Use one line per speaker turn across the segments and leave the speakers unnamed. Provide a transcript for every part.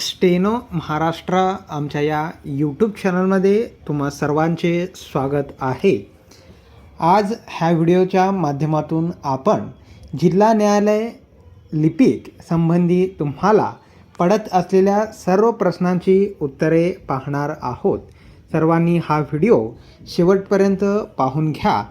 Steno Maharashtra आमच्या या YouTube चॅनलमध्ये तुम्हा सर्वांचे स्वागत आहे. आज ह्या व्हिडिओच्या माध्यमातून आपण जिल्हा न्यायालय लिपिक संबंधी तुम्हाला पडत असलेल्या सर्व प्रश्नांची उत्तरे पाहणार आहोत. सर्वांनी हा व्हिडिओ शेवटपर्यंत पाहून घ्या.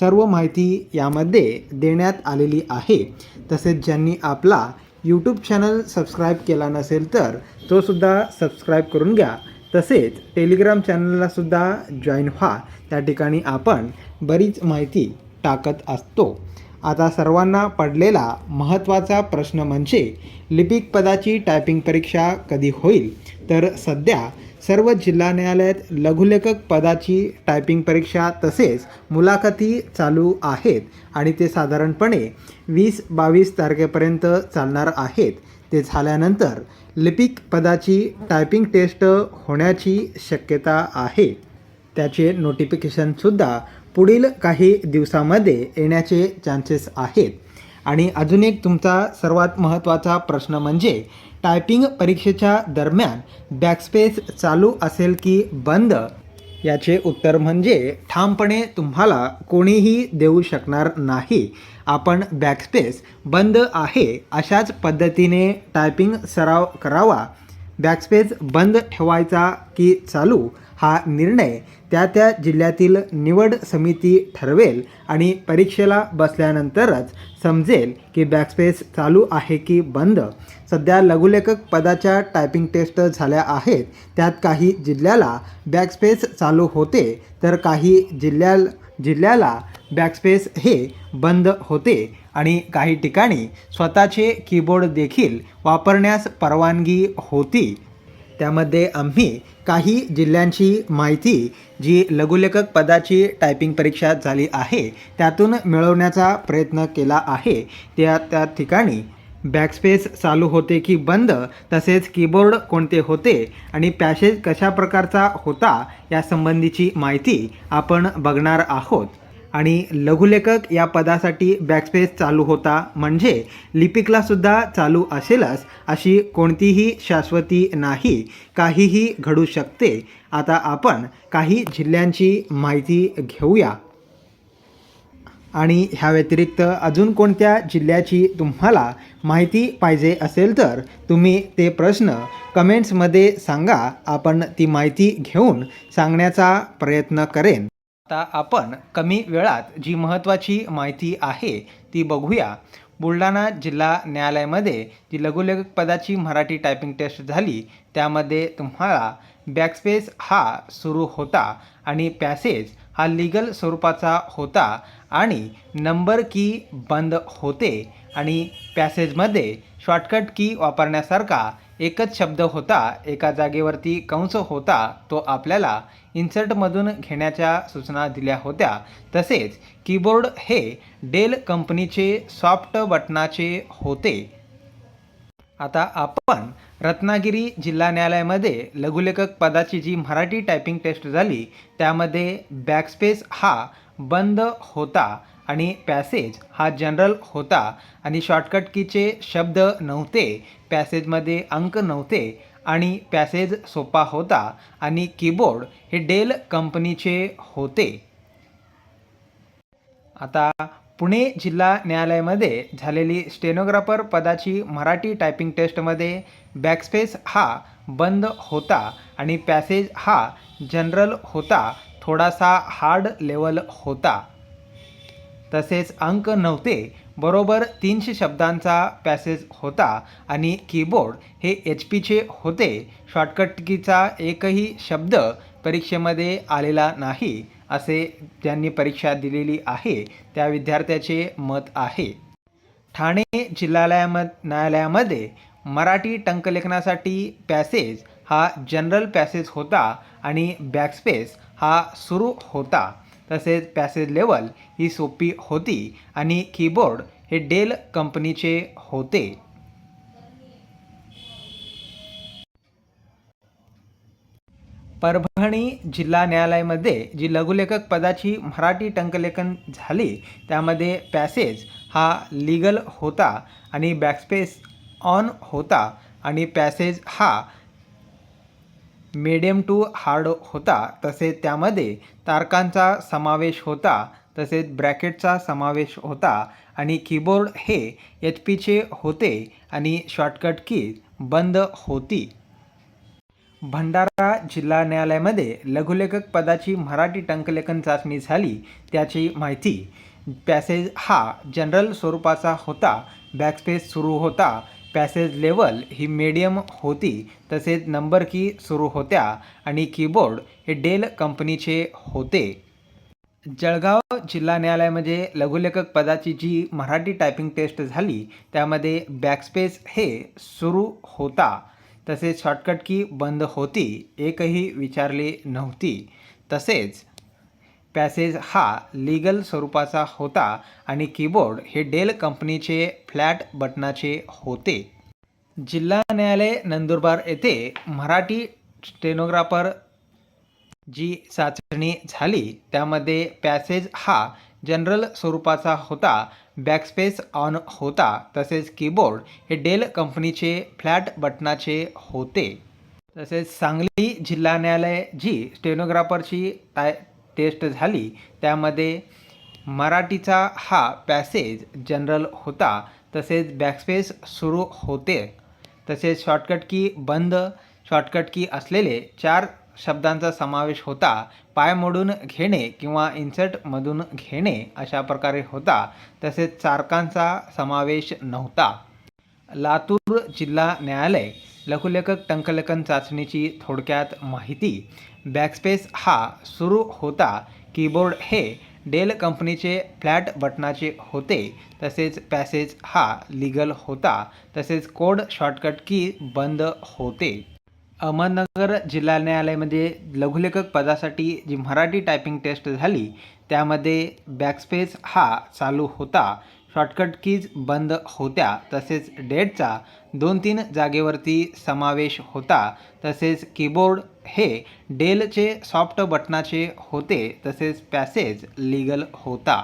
सर्व माहिती यामध्ये देण्यात आलेली आहे. तसेच ज्यांनी आपला यूट्यूब चॅनल सबस्क्राईब केला नसेल तर तोसुद्धा सबस्क्राईब करून घ्या. तसेच टेलिग्राम चॅनललासुद्धा जॉईन व्हा. त्या ठिकाणी आपण बरीच माहिती टाकत असतो. आता सर्वांना पडलेला महत्त्वाचा प्रश्न म्हणजे लिपिक पदाची टायपिंग परीक्षा कधी होईल? तर सध्या सर्व जिल्हा न्यायालयात लघुलेखक पदाची टायपिंग परीक्षा तसेच मुलाखती चालू आहेत आणि ते साधारणपणे वीस बावीस तारखेपर्यंत चालणार आहेत. ते झाल्यानंतर लिपिक पदाची टायपिंग टेस्ट होण्याची शक्यता आहे. त्याचे नोटिफिकेशनसुद्धा पुढील काही दिवसामध्ये येण्याचे चान्सेस आहेत. आणि अजून एक तुमचा सर्वात महत्त्वाचा प्रश्न म्हणजे टायपिंग परीक्षेच्या दरम्यान बॅकस्पेस चालू असेल की बंद? याचे उत्तर म्हणजे ठामपणे तुम्हाला कोणीही देऊ शकणार नाही. आपण बॅकस्पेस बंद आहे अशाच पद्धतीने टायपिंग सराव करावा. बॅकस्पेस बंद ठेवायचा की चालू? हा निर्णय त्या त्या जिल्ह्यातील निवड समिती ठरवेल आणि परीक्षेला बसल्यानंतरच समजेल की बॅकस्पेस चालू आहे की बंद. सध्या लघुलेखक पदाच्या टायपिंग टेस्ट झाल्या आहेत. त्यात काही जिल्ह्याला बॅकस्पेस चालू होते तर काही जिल्ह्या जिल्ह्याला बॅकस्पेस हे बंद होते आणि काही ठिकाणी स्वतःचे कीबोर्ड देखील वापरण्यास परवानगी होती. त्यामध्ये आम्ही काही जिल्ह्यांची माहिती जी लघुलेखक पदाची टायपिंग परीक्षा झाली आहे त्यातून मिळवण्याचा प्रयत्न केला आहे. त्या त्या ठिकाणी बॅकस्पेस चालू होते की बंद तसेच कीबोर्ड कोणते होते आणि पॅसेज कशा प्रकारचा होता या संबंधीची माहिती आपण बघणार आहोत. आणि लघुलेखक या पदासाठी बॅकस्पेस चालू होता. म्हणजे लिपिकला सुद्धा चालू असेलच अशी कोणतीही शाश्वती नाही. काहीही घडू शकते. आता आपण काही जिल्ह्यांची माहिती घेऊया. आणि ह्या व्यतिरिक्त अजून कोणत्या जिल्ह्याची तुम्हाला माहिती पाहिजे असेल तर तुम्ही ते प्रश्न कमेंट्समध्ये सांगा. आपण ती माहिती घेऊन सांगण्याचा प्रयत्न करेन. आता आपण कमी वेळात जी महत्त्वाची माहिती आहे ती बघूया. बुलढाणा जिल्हा न्यायालयामध्ये जी लघुलेखक पदाची मराठी टायपिंग टेस्ट झाली त्यामध्ये तुम्हाला बॅकस्पेस हा सुरू होता आणि पॅसेज हा लिगल स्वरूपाचा होता आणि नंबर की बंद होते. आणि पॅसेजमध्ये शॉर्टकट की वापरण्यासारखा एकच शब्द होता एका जागेवरती कंस होता तो आपल्याला इन्सर्टमधून घेण्याच्या सूचना दिल्या होत्या. तसेच कीबोर्ड हे डेल कंपनीचे सॉफ्ट बटनाचे होते. आता आपण रत्नागिरी जिल्हा न्यायालयामध्ये लघुलेखक पदाची जी मराठी टायपिंग टेस्ट झाली त्यामध्ये बॅकस्पेस हा बंद होता. आणि पॅसेज हा जनरल होता आणि शॉर्टकट कीचे शब्द नव्हते पॅसेजमध्ये अंक नव्हते आणि पॅसेज सोपा होता आणि कीबोर्ड हे डेल कंपनीचे होते. आता पुणे जिल्हा न्यायालयामध्ये झालेली स्टेनोग्राफर पदाची मराठी टायपिंग टेस्टमध्ये बॅकस्पेस हा बंद होता आणि पॅसेज हा जनरल होता थोडासा हार्ड लेवल होता. तसेच अंक नव्हते बरोबर तीनशे शब्दांचा पॅसेज होता आणि कीबोर्ड हे एच पीचे होते. शॉर्टकटकीचा एकही शब्द परीक्षेमध्ये आलेला नाही असे ज्यांनी परीक्षा दिलेली आहे त्या विद्यार्थ्याचे मत आहे. ठाणे जिल्हालयाम न्यायालयामध्ये मराठी टंकलेखनासाठी पॅसेज हा जनरल पॅसेज होता आणि बॅकस्पेस हा सुरू होता. तसेच पॅसेज लेवल ही सोपी होती आणि कीबोर्ड हे डेल कंपनीचे होते. परभणी जिल्हा न्यायालयामध्ये जी लघुलेखक पदाची मराठी टंकलेखन झाली त्यामध्ये पॅसेज हा लीगल होता आणि बॅकस्पेस ऑन होता आणि पॅसेज हा मीडियम टू हार्ड होता तसेच त्यामध्ये तारकांचा समावेश होता तसेच ब्रॅकेटचा समावेश होता आणि कीबोर्ड हे एच पीचे होते आणि शॉर्टकट की बंद होती. भंडारा जिल्हा न्यायालयामध्ये लघुलेखक पदाची मराठी टंकलेखन चाचणी झाली त्याची माहिती. पॅसेज हा जनरल स्वरूपाचा होता. बॅकस्पेस सुरू होता. पॅसेज लेवल ही मीडियम होती तसेच नंबर की सुरू होत्या आणि कीबोर्ड हे डेल कंपनीचे होते. जळगाव जिल्हा न्यायालयामध्ये लघुलेखक पदाची जी मराठी टायपिंग टेस्ट झाली त्यामध्ये बॅकस्पेस हे सुरू होता. तसेच शॉर्टकट की बंद होती एकही विचारली नव्हती. तसेच पॅसेज हा लीगल स्वरूपाचा होता आणि कीबोर्ड हे डेल कंपनीचे फ्लॅट बटनाचे होते. जिल्हा न्यायालय नंदुरबार येथे मराठी स्टेनोग्राफर जी चाचणी झाली. त्यामध्ये पॅसेज हा जनरल स्वरूपाचा होता बॅकस्पेस ऑन होता तसेच कीबोर्ड हे डेल कंपनीचे फ्लॅट बटनाचे होते. तसेच सांगली जिल्हा न्यायालय जी स्टेनोग्राफरची टाय टेस्ट झाली त्यामध्ये मराठीचा हा पॅसेज जनरल होता तसेच बॅकस्पेस सुरू होते. तसेच शॉर्टकट की बंद शॉर्टकट की असलेले चार शब्दांचा समावेश होता. पाय मोडून घेणे किंवा इन्सर्टमधून घेणे अशा प्रकारे होता. तसेच चारकांचा समावेश नव्हता. लातूर जिल्हा न्यायालय लघुलेखक टंकलेखन चाचणीची थोडक्यात माहिती. बॅकस्पेस हा सुरू होता. कीबोर्ड हे डेल कंपनीचे फ्लॅट बटनाचे होते. तसेच पॅसेज हा लीगल होता. तसेच कोड शॉर्टकट की बंद होते. अहमदनगर जिल्हा न्यायालयामध्ये लघुलेखक पदासाठी जी मराठी टायपिंग टेस्ट झाली त्यामध्ये बॅकस्पेस हा चालू होता. शॉर्टकट कीज बंद होत्या तसेच डेटचा दोन तीन जागेवरती समावेश होता तसेच कीबोर्ड हे डेलचे सॉफ्ट बटनाचे होते तसेच पॅसेज लीगल होता.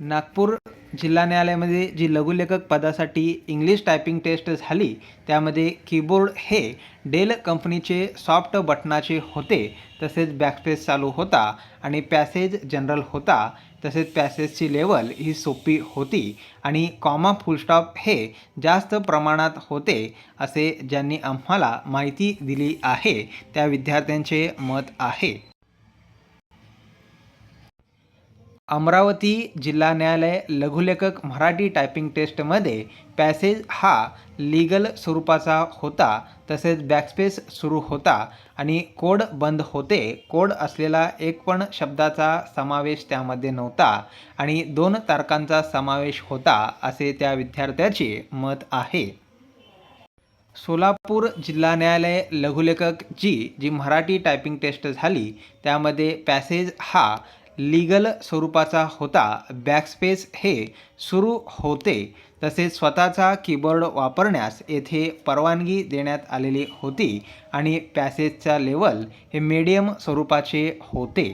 नागपूर जिल्हा न्यायालयामध्ये जी लघुलेखक पदासाठी इंग्लिश टायपिंग टेस्ट झाली त्यामध्ये कीबोर्ड हे डेल कंपनीचे सॉफ्ट बटनाचे होते तसेच बॅकस्पेस चालू होता आणि पॅसेज जनरल होता तसेच पॅसेजची लेवल ही सोपी होती आणि कॉमा फुलस्टॉप हे जास्त प्रमाणात होते असे ज्यांनी आम्हाला माहिती दिली आहे त्या विद्यार्थ्यांचे मत आहे. अमरावती जिल्हा न्यायालय लघुलेखक मराठी टायपिंग टेस्टमध्ये पॅसेज हा लीगल स्वरूपाचा होता तसेच बॅकस्पेस सुरू होता आणि कोड बंद होते. कोड असलेला एक पण शब्दाचा समावेश त्यामध्ये नव्हता आणि दोन तारखांचा समावेश होता असे त्या विद्यार्थ्याचे मत आहे. सोलापूर जिल्हा न्यायालय लघुलेखक जी जी मराठी टायपिंग टेस्ट झाली त्यामध्ये पॅसेज हा लीगल स्वरूपाचा होता. बॅकस्पेस हे सुरू होते. तसेच स्वतःचा कीबोर्ड वापरण्यास येथे परवानगी देण्यात आलेली होती आणि पॅसेजचा लेवल हे मीडियम स्वरूपाचे होते.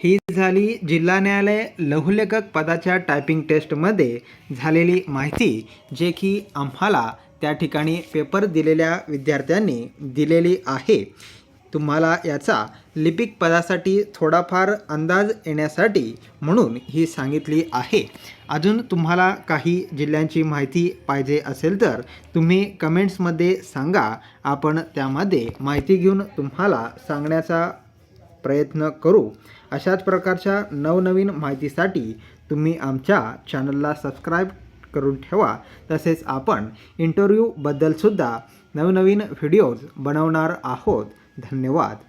ही झाली जिल्हा न्यायालय लघुलेखक पदाच्या टायपिंग टेस्टमध्ये झालेली माहिती जे की आम्हाला त्या ठिकाणी पेपर दिलेल्या विद्यार्थ्यांनी दिलेली आहे. तुम्हाला याचा लिपिक पदासाठी थोडाफार अंदाज येण्यासाठी म्हणून ही सांगितली आहे. अजून तुम्हाला काही जिल्ह्यांची माहिती पाहिजे असेल तर तुम्ही कमेंट्समध्ये सांगा. आपण त्यामध्ये माहिती घेऊन तुम्हाला सांगण्याचा प्रयत्न करू. अशाच प्रकारच्या नवनवीन माहितीसाठी तुम्ही आमच्या चॅनलला सबस्क्राईब करून ठेवा. तसेच आपण इंटरव्ह्यूबद्दलसुद्धा नवनवीन व्हिडिओज बनवणार आहोत. धन्यवाद.